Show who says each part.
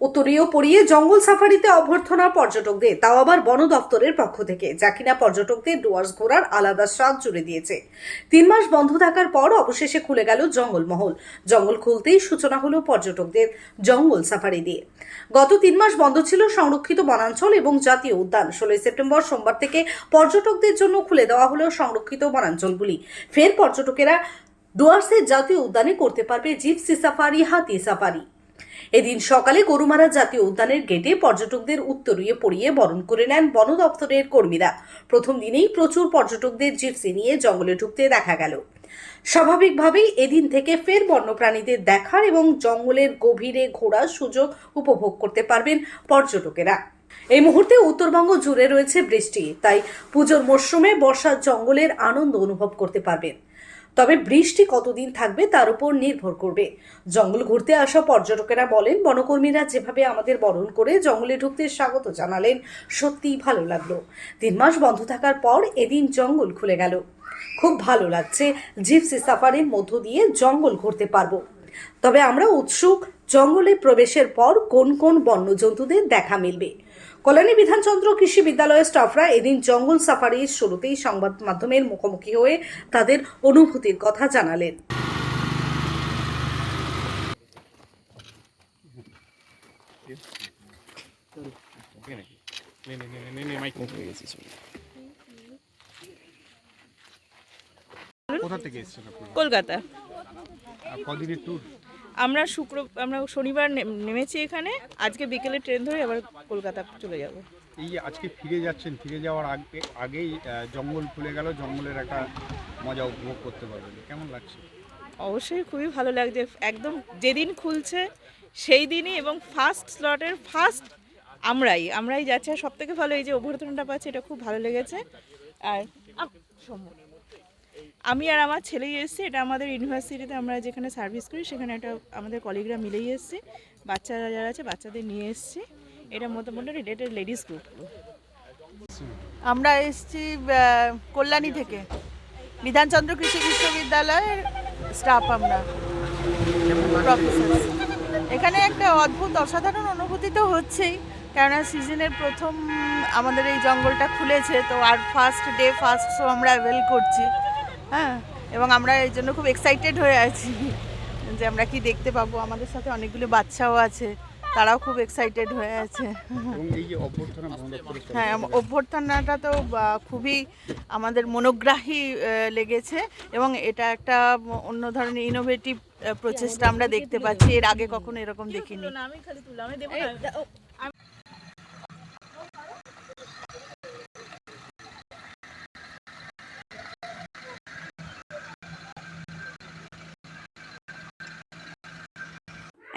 Speaker 1: উত্তরীয় পড়িয়ে জঙ্গল সাফারিতে অভ্যর্থনা পর্যটকদের, তাও আবার বন দপ্তরের পক্ষ থেকে। যা কিনা পর্যটকদের ডুয়ার্স ঘোরার আলাদা স্বাদ জুড়ে দিয়েছে। তিন মাস বন্ধ থাকার পর অবশেষে খুলে গেল জঙ্গলমহল। জঙ্গল খুলতেই সূচনা হলো পর্যটকদের জঙ্গল সাফারি দিয়ে। গত তিন মাস বন্ধ ছিল সংরক্ষিত বনাঞ্চল এবং জাতীয় উদ্যান। ষোলোই সেপ্টেম্বর সোমবার থেকে পর্যটকদের জন্য খুলে দেওয়া হলো সংরক্ষিত বনাঞ্চলগুলি। ফের পর্যটকেরা ডুয়ার্সের জাতীয় উদ্যানে করতে পারবে জিপসি সাফারি, হাতি সাফারি। এদিন সকালে গরুমারা জাতীয় উদ্যানের গেটে পর্যটকদের উত্তরীয় পড়িয়ে বরণ করে নেন বন দপ্তরের কর্মীরা। প্রথম দিনেই প্রচুর পর্যটকদের জিপসি নিয়ে জঙ্গলে ঢুকতে দেখা গেল। স্বাভাবিকভাবেই এদিন থেকে ফের বন্যপ্রাণীদের দেখার এবং জঙ্গলের গভীরে ঘোরার সুযোগ উপভোগ করতে পারবেন পর্যটকেরা। এই মুহূর্তে উত্তরবঙ্গ জুড়ে রয়েছে বৃষ্টি, তাই পুজোর মরশুমে বর্ষার জঙ্গলের আনন্দ অনুভব করতে পারবেন। তবে বৃষ্টি কতদিন থাকবে তার উপর নির্ভর করবে। জঙ্গল ঘুরতে আসা পর্যটকেরা বলেন, বনকর্মীরা যেভাবে আমাদের বরণ করে জঙ্গলে ঢুকতে স্বাগত জানালেন, সত্যিই ভালো লাগল। তিন মাস বন্ধ থাকার পর এদিন জঙ্গল খুলে গেল। খুব ভালো লাগছে জিপসি সাফারির মধ্য দিয়ে জঙ্গল ঘুরতে পারব। তবে আমরা উৎসুক, জঙ্গলে প্রবেশের পর কোন কোন বন্যজন্তুদের দেখা মিলবে। কল্যাণী বিধানচন্দ্র কৃষি বিদ্যালয়ের স্টাফরা এদিন জঙ্গল সাফারির শুরুতেই সংবাদ মাধ্যমের মুখোমুখি হয়ে তাদের অনুভূতির কথা জানালেন।
Speaker 2: কোথা থেকে এসেছেন আপনারা
Speaker 3: কলকাতা।
Speaker 2: কদিনের ট্যুর
Speaker 3: আমরা শুক্র আমরা শনিবার নেমেছি এখানে। আজকে বিকেলে ট্রেন ধরে আবার কলকাতা চলে যাব।
Speaker 2: এই আজকে ফিরে যাচ্ছেন ফিরে যাওয়ার আগে আগেই জঙ্গল খুলে গেল জঙ্গলের একটা মজা উপভোগ করতে পারবেন। কেমন লাগছে?
Speaker 3: অবশ্যই খুবই ভালো লাগছে। একদম যেদিন খুলছে সেই দিনই এবং ফার্স্ট স্লটের ফার্স্ট আমরাই। আমরাই যাচ্ছি। আর সব থেকে ভালো এই যে অভ্যর্থনাটা পাচ্ছি এটা খুব ভালো লেগেছে। আর সম্ভব। আমি আর আমার ছেলেই এসেছি, এটা আমাদের ইউনিভার্সিটিতে আমরা যেখানে সার্ভিস করি, সেখানে একটা আমাদের কলিগরা মিলেই এসেছি। বাচ্চারা যারা আছে, বাচ্চাদের নিয়ে এসেছি। এটা মোটামুটি রিলেটেড লেডিস গ্রুপ
Speaker 4: আমরা এসেছি কল্যাণী থেকে। বিধানচন্দ্র কৃষি বিশ্ববিদ্যালয়ের স্টাফ আমরা। এখানে একটা অদ্ভুত, অসাধারণ অনুভূতি তো হচ্ছেই। কেননা সিজনের প্রথম আমাদের এই জঙ্গলটা খুলেছে, তো আর ফার্স্ট ডে ফার্স্ট শো আমরা অ্যাভেল করছি। হ্যাঁ এবং আমরা এই জন্য খুব এক্সাইটেড হয়ে আছি যে আমরা কি দেখতে পাবো। আমাদের সাথে অনেকগুলো বাচ্চাও আছে তারাও খুব এক্সাইটেড হয়ে আছে। হ্যাঁ অভ্যর্থনাটা তো খুবই আমাদের মনোগ্রাহী লেগেছে এবং এটা একটা অন্য ধরনের ইনোভেটিভ প্রচেষ্টা আমরা দেখতে পাচ্ছি। এর আগে কখনো এরকম দেখিনি
Speaker 3: আমি খালি তুললাম আমি দেবো